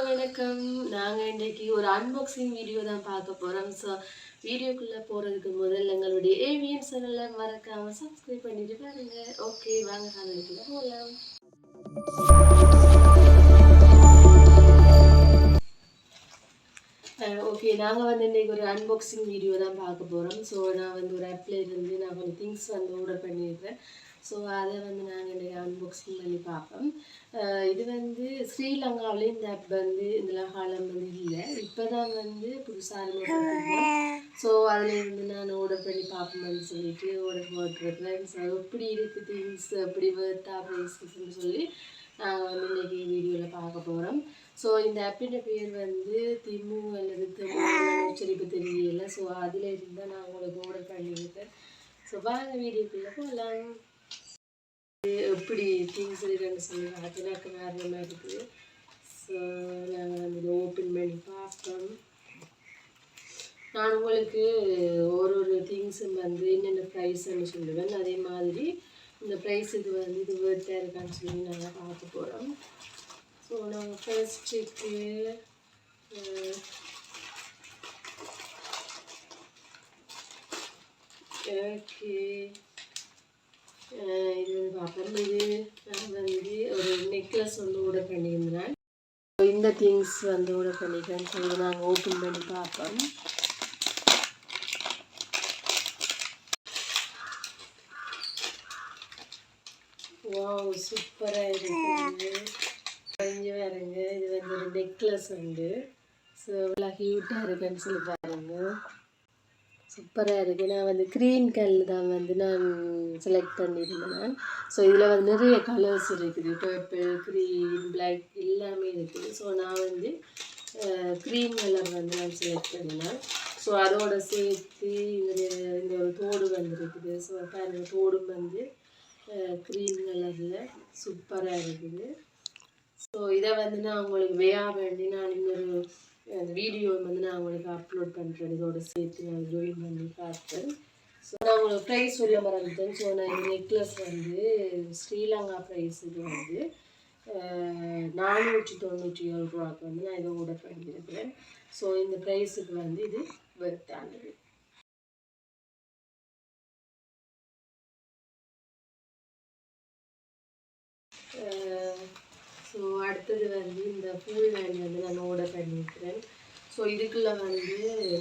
வணக்கம். நாங்கள் இன்றைக்கு ஒரு அன்பாக்சிங் வீடியோ தான் பார்க்க போகிறோம் ஸோ வீடியோக்குள்ளே போகிறதுக்கு முதல்ல எங்களுடைய ஏவிஎன் சேனலை மறக்காமல் சப்ஸ்கிரைப் பண்ணிட்டு பாருங்க. ஓகே வாங்க காலைக்குள்ளே போகலாம் ஓகே நாங்கள் வந்து இன்றைக்கி ஒரு அன்பாக்சிங் வீடியோ தான் பார்க்க போகிறோம் ஸோ நான் வந்து ஒரு ஆப்பில் இருந்து நான் கொஞ்சம் திங்ஸ் வந்து ஆர்டர் பண்ணியிருக்கேன். ஸோ அதை வந்து நாங்கள் இன்றைக்கி அன்பாக்சிங் பண்ணி பார்ப்போம் இது வந்து ஸ்ரீலங்காவிலே இந்த ஆப் வந்து இந்த காலம் வந்து இல்லை. இப்போ தான் வந்து புதுசாக ஸோ அதில் இருந்து நான் ஆர்டர் பண்ணி பார்ப்போம்னு சொல்லிட்டு ஆர்டர் போட்டுருக்கேன் ஸோ எப்படி இருக்குது திங்ஸ் எப்படி வேர்த்தா ப்ரைஸஸ்ன்னு சொல்லி நாங்கள் வந்து இன்றைக்கி வீடியோவில் பார்க்க போகிறோம் ஸோ இந்த ஆப்பின் பேர் வந்து திமு அல்லது தமிழ் உச்சரிப்பு தெரியல. ஸோ அதில் இருந்தால் நான் உங்களுக்கு ஆர்டர் பண்ணியிருக்கேன். ஸோ வாங்க வீடியோக்குள்ளே போகலாம் எப்படி திங்ஸ் இருக்குன்னு சொல்லி எனக்கு நல்லா இருக்குது. ஸோ நாங்கள் வந்து ஓப்பன் பண்ணி பார்த்தோம். நான் உங்களுக்கு ஒரு ஒரு திங்ஸும் வந்து என்னென்ன ப்ரைஸ்ன்னு சொல்லுவேன். அதே மாதிரி இந்த ப்ரைஸ் இது வந்து இது வேர்த்தாக இருக்கான்னு சொல்லி நாங்கள் பார்க்க போகிறோம் ஸோ நாங்கள் ஃபர்ஸ்ட்டுக்கு ஓகே இது வந்து பார்ப்போம் இது நான் வந்து ஒரு நெக்லஸ் வந்து ஆர்டர் பண்ணியிருந்தேன் இந்த திங்ஸ் வந்து ஆர்டர் பண்ணிக்கிறேன் சொல்லி நாங்கள் ஓப்பன் பண்ணி பார்ப்போம். வாவ் சூப்பராக இருக்குது கொஞ்சம் வேறுங்க இது வந்து ஒரு நெக்லஸ் வந்து ஸோ இவ்வளோ ஹியூட்டாக இருக்குன்னு சொல்லி பாருங்க. சூப்பராக இருக்குது நான் வந்து க்ரீன் கல் தான் வந்து நான் செலக்ட் பண்ணியிருந்தேன். ஸோ இதில் வந்து நிறைய கலர்ஸ் இருக்குது. பர்பிள் க்ரீன் பிளாக் எல்லாமே இருக்குது. ஸோ நான் வந்து க்ரீன் கலர் வந்து நான் செலக்ட் பண்ணினேன். ஸோ அதோட சேர்த்து இந்த இந்த ஒரு தோடு வந்துருக்குது. ஸோ பாருங்க தோடும் வந்து க்ரீன் கலரில் சூப்பராக இருக்குது. ஸோ இதை வந்து நான் உங்களுக்கு வேயா வேண்டி நான் இன்னொரு அந்த வீடியோ வந்து நான் உங்களுக்கு அப்லோட் பண்ணுறேன் இதோட சேர்த்து நான் ஜாயின் பண்ணி பார்த்தேன். ஸோ நான் உங்களுக்கு ப்ரைஸ் சொல்ல மறந்துட்டேன். ஸோ நான் இந்த நெக்லஸ் வந்து ஸ்ரீலங்கா ப்ரைஸ் இது வந்து நானூற்றி தொண்ணூற்றி ஏழு ரூபாய்க்கு வந்து நான் இதை ஆர்டர் பண்ணியிருக்கிறேன். ஸோ இந்த ப்ரைஸுக்கு வந்து இது வெர்த்தானது ஸோ அடுத்தது வந்து இந்த பூல் வேன் வந்து நான் ஆர்டர் பண்ணியிருக்கிறேன் ஸோ இதுக்குள்ளே வந்து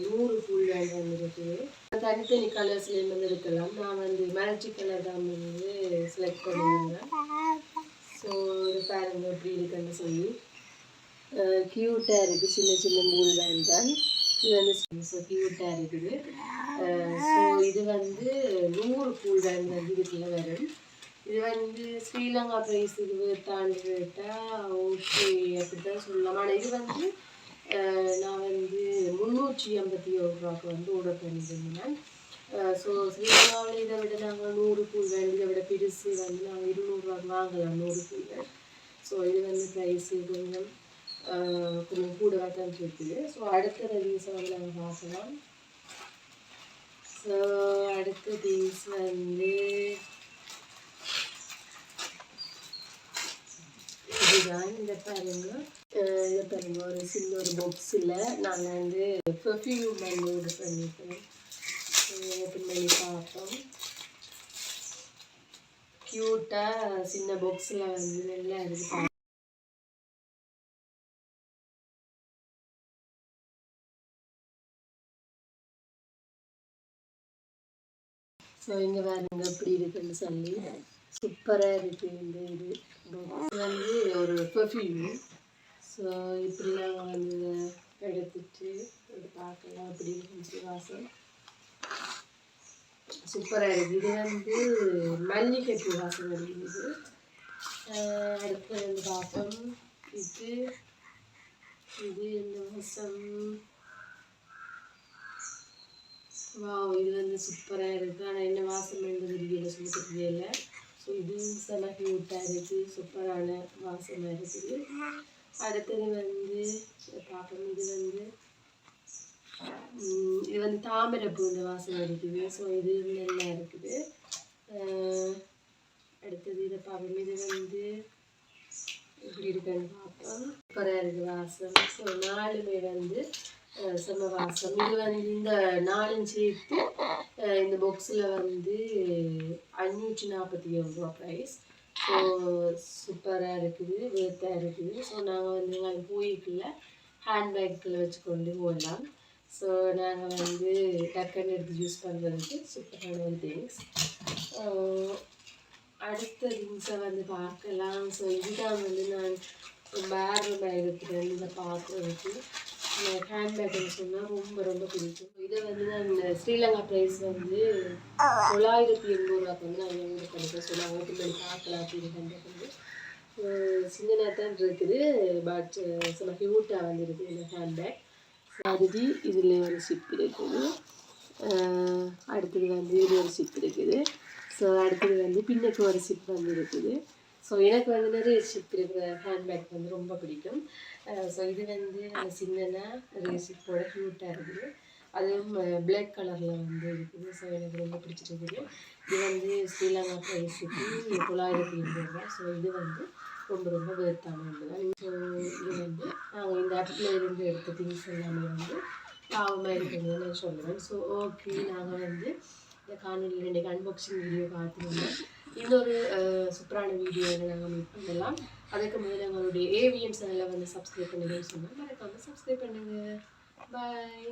நூறு பூல் வேண்ட் வந்து இருக்குது தனித்தனி கலர்ஸ்லேயும் வந்து இருக்கலாம். நான் வந்து மல்டி கலர் தான் வந்து செலக்ட் பண்ணியிருந்தேன். ஸோ இது பாருங்க எப்படி இருக்குன்னு சொல்லி. க்யூட்டாக இருக்குது சின்ன சின்ன பூல் தான். இது வந்து ஸோ க்யூட்டாக இருக்குது. ஸோ இது வந்து நூறு பூல் வேண்ட் வந்து இதுக்குள்ளே வரும் இது வந்து ஸ்ரீலங்கா பிரைஸ் இது கேட்டால் ஓகே அப்படி தான் சொல்லலாம். ஆனால் இது வந்து நான் வந்து முந்நூற்றி ஐம்பத்தி ஏழு ரூபாய்க்கு வந்து ஆர்டர் பண்ணியிருந்தேன் ஸோ ஸ்ரீலங்காவில் இதை விட நாங்கள் நூறு பூல் இதை விட பெருசு வந்து நாங்கள் இருநூறுவாக்கு வாங்கலாம் நூறு பூல் ஸோ இது வந்து ப்ரைஸு கொஞ்சம் கொஞ்சம் கூட தான் இருக்குது ஸோ அடுத்த ரிவ்யூஸை வந்து நாங்கள் பார்க்கலாம். ஸோ அடுத்த திங்ஸ் வந்து இதுதான் இந்த பாருங்க. இதை பாருங்க ஒரு சின்ன ஒரு பாக்ஸில் நாங்கள் வந்து பெர்ஃப்யூம் வந்து ஆர்டர் பண்ணியிருக்கோம் ஓப்பன் பண்ணி பார்ப்போம் க்யூட்டாக சின்ன பாக்ஸில் வந்து நல்லா இருக்குது ஸோ இங்கே பாருங்க எப்படி இருக்குன்னு சொல்லி. சூப்பராக இருக்குது இந்த இது. வந்து ஒரு பெர்ஃப்யூம் ஸோ இப்படி நாங்கள் வந்து எடுத்துட்டு இது பார்க்கலாம் அப்படி இருந்துச்சு வாசம் சூப்பராக இருக்குது இது வந்து மல்லிகைப்பூ வாசம் அடிக்குது அடுத்து வந்து பார்ப்போம் இது இது இந்த வாசம். வா இது வந்து சூப்பராக இருக்குது ஆனால் என்ன வாசம் என்பது தெரியல சொல்லி தெரியல ஸோ இது செம க்யூட்டாக இருக்குது சூப்பரான வாசமாக இருக்குது. அடுத்தது வந்து பார்க்கணும். இது வந்து உம், இது வந்து தாமரைப்பூ இந்த வாசம் இருக்குது. ஸோ இது நல்லா இருக்குது. அடுத்தது இதை பார்க்கணும். இது வந்து எப்படி இருக்குன்னு பார்ப்போம். சூப்பராக இருக்குது வாசம் ஸோ நாலுமே வந்து சமவாசம். இது வந்து இந்த நாலும் சேர்த்து இந்த பாக்ஸில் வந்து அஞ்சூற்றி நாற்பத்தி ஏழு ரூபா ப்ரைஸ் ஸோ சூப்பராக இருக்குது வேர்த்தாக இருக்குது. ஸோ நாங்கள் வந்து எங்களுக்கு போய்க்குள்ள ஹேண்ட்பேக்கில் வச்சு கொண்டு போகலாம். ஸோ நாங்கள் வந்து டக்குன்னு எடுத்து யூஸ் பண்ணுறதுக்கு சூப்பரான ஒரு திங்ஸ் அடுத்த திங்ஸை வந்து பார்க்கலாம். ஸோ இதுதான் வந்து நான் ரொம்ப இருக்கிறேன் இதை பார்க்குறதுக்கு. ஹேண்ட்பேக்னு சொன்னால் ரொம்ப ரொம்ப பிடிக்கும். இதை வந்து நான் ஸ்ரீலங்கா ப்ரைஸ் வந்து தொள்ளாயிரத்தி எண்பது ரூபாய்க்கு வந்து நான் இது பண்ணிக்கிறேன் ஸோ நான் ஓட்டு பண்ணி பார்க்கலாம் அப்படின்னு வந்து சின்னதாக தான் இருக்குது பட் சில ஹியூட்டாக வந்துருக்கு இந்த ஹேண்ட்பேக் அதுக்கு இதில் ஒரு சிப் இருக்குது. அடுத்தது வந்து இது ஒரு சிப் இருக்குது. ஸோ அடுத்தது வந்து பின்னுக்கு ஒரு சிப் வந்து இருக்குது. ஸோ எனக்கு வந்து நிறைய சிப் இருக்கிற ஹேண்ட்பேக் வந்து ரொம்ப பிடிக்கும். Uh, ஸோ இது வந்து சின்னனாக நிறைய சிப்போட க்யூட்டாக இருக்குது. அதுவும் uh, பிளாக் கலரில் வந்து இருக்குது. ஸோ எனக்கு ரொம்ப பிடிச்சிருக்குது இது வந்து ஸ்ரீலங்கா ப்ரைஸுக்கு தொள்ளாயிரத்தி எண்பது ரூபா ஸோ இது வந்து ரொம்ப ரொம்ப வேர்த்தான ஒன்று தான். ஸோ இது வந்து நாங்கள் இந்த ஆப்பில் இருந்து எடுத்த திங்ஸ் எல்லாமே வந்து பாவமாக இருக்குதுன்னு நான் சொல்லுவேன் ஸோ ஓகே நாங்கள் வந்து இந்த காணொலியில் இன்றைக்கு அன்பாக்சிங் வீடியோ பார்த்துருந்தோம். இன்னொரு சூப்பரான வீடியோவில் நாங்கள் மீட் பண்ணலாம். அதுக்கு முதல்ல எங்களுடைய ஏவிஎம் சேனலை வந்து சப்ஸ்கிரைப் பண்ணுங்கன்னு சொன்னால் மறக்காமல் சப்ஸ்கிரைப் பண்ணுங்கள் பாய்